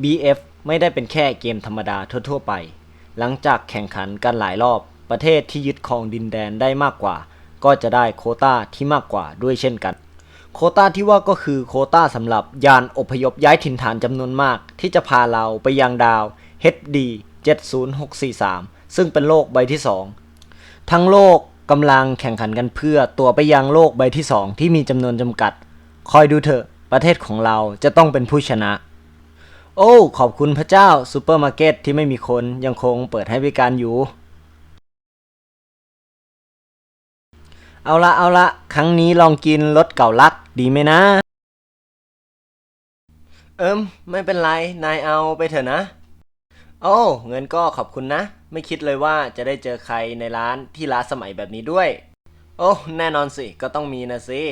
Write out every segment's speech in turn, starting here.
BF ไม่ได้เป็นแค่เกมธรรมดาทั่วๆไป หลังจากแข่งขันกันหลายรอบ ประเทศที่ยึดครองดินแดนได้มากกว่า ก็จะได้โคต้าที่มากกว่าด้วยเช่นกัน โคต้าที่ว่าก็คือโคต้าสำหรับยานอพยพย้ายถิ่นฐานจำนวนมาก ที่จะพาเราไปยังดาว HD 70643 ซึ่งเป็นโลกใบที่ 2 ทั้งโลกกำลังแข่งขันกันเพื่อตัวไปยังโลกใบที่ 2 ที่มีจำนวนจำกัด คอยดูเถอะประเทศของเราจะต้องเป็นผู้ชนะ โอ้ ขอบคุณพระเจ้าซูเปอร์มาร์เก็ตที่ไม่มีคนยังคงเปิดให้บริการอยู่ เอาละเอาละครั้งนี้ลองกินรสเก่าลัดดีไหมนะ เอิมไม่เป็นไร นายเอาไปเถอะนะ โอ้เงินก็ขอบคุณนะ ไม่คิดเลยว่าจะได้เจอใครในร้านที่ล้าสมัยแบบนี้ด้วย โอ้ แน่นอนสิ ก็ต้องมีนะสิ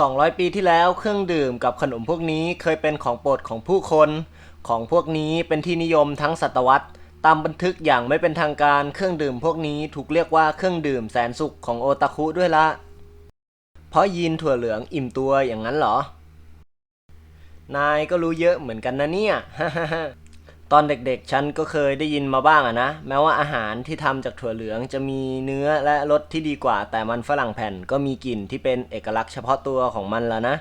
200 ปีที่แล้วเครื่องดื่มกับขนมพวกนี้เคยเป็นของโปรดของผู้คน ของพวกนี้เป็นที่นิยมทั้งศตวรรษ ตามบันทึกอย่างไม่เป็นทางการเครื่องดื่มพวกนี้ถูกเรียกว่าเครื่องดื่มแสนสุขของโอตาคุด้วยละ เพราะยีนถั่วเหลืองอิ่มตัวอย่างนั้นเหรอ นายก็รู้เยอะเหมือนกันนะเนี่ย ตอนเด็กๆ ฉันก็เคยได้ยินมาบ้างอะนะ แม้ว่าอาหารที่ทำจากถั่วเหลืองจะมีเนื้อและรสที่ดีกว่า แต่มันฝรั่งแผ่นก็มีกลิ่นที่เป็นเอกลักษณ์เฉพาะตัวของมันแล้วนะ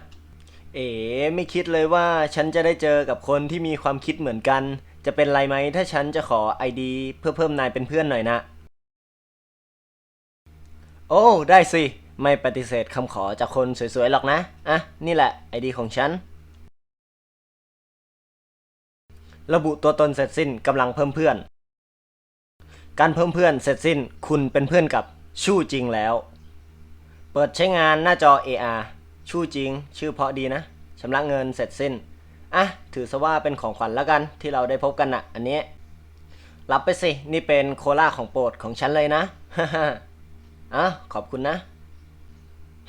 เอ๋ไม่คิดเลยว่าฉันจะได้เจอกับคนที่มีความคิดเหมือนกัน จะเป็นไรไหมถ้าฉันจะขอไอดีเพื่อเพิ่มนายเป็นเพื่อนหน่อยนะ โอ้ได้สิ ไม่ปฏิเสธคำขอจากคนสวยๆหรอกนะ อะ นี่แหละไอดีของฉัน ระบุตัวตนเสร็จสิ้นกำลังเพิ่มเพื่อน การเพิ่มเพื่อนเสร็จสิ้นคุณเป็นเพื่อนกับชู่จริงแล้ว เปิดใช้งานหน้าจอ AR ชู่จริง ชื่อเพราะดีนะชำระเงินเสร็จสิ้นอะถือซะว่าเป็นของขวัญแล้วกันที่เราได้พบกันนะอันนี้ รับไปสิ นี่เป็นโคลาของโปรดของฉันเลยนะฮ่าฮ่าอะขอบคุณนะ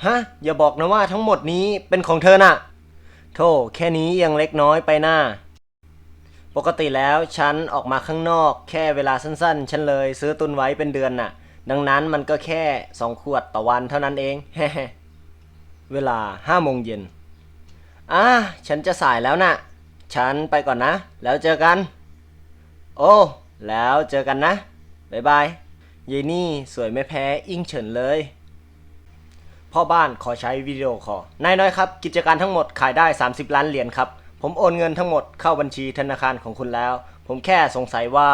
ฮะอย่าบอกนะว่าทั้งหมดนี้เป็นของเธอน่ะ โธ่แค่นี้ยังเล็กน้อยไปหน้า ปกติแล้วฉันออกมาข้างนอก แค่เวลาสั้นๆ ฉันเลยซื้อตุนไว้เป็นเดือนน่ะ ดังนั้นมันก็แค่สองขวดต่อวันเท่านั้นเอง เวลาห้าโมงเย็นอะฉันจะสายแล้วน่ะ ฉันไปก่อนนะ แล้วเจอกัน โอ้ แล้วเจอกันนะบ๊ายบายยายนี่สวยไม่แพ้อิงเฉินเลย พ่อบ้านขอใช้วิดีโอคอลนายน้อยครับ กิจการทั้งหมดขายได้ 30 ล้านเหรียญครับ ผมโอนเงินทั้งหมดเข้าบัญชีธนาคารของคุณแล้ว ผมแค่สงสัยว่า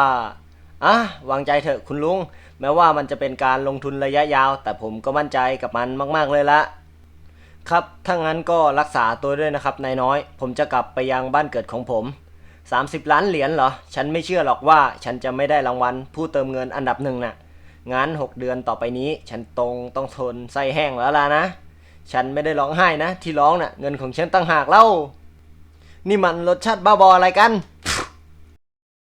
อะวางใจเถอะคุณลุง แม้ว่ามันจะเป็นการลงทุนระยะยาว แต่ผมก็มั่นใจกับมันมาก ๆเลยละครับ ถ้างั้นก็รักษาตัวด้วยนะครับนายน้อย ผมจะกลับไปยังบ้านเกิดของผม 30 ล้านเหรียญเหรอ ฉันไม่เชื่อหรอกว่าฉันจะไม่ได้รางวัลผู้เติมเงินอันดับหนึ่งน่ะ งั้น 6 เดือนต่อไปนี้ ฉันตรงต้องทนไส้แห้งแล้วล่ะนะ ฉันไม่ได้ร้องไห้นะ ที่ร้องน่ะเงินของฉันตั้งหากเล่า นี่มันรสชาติบ้าบออะไรกัน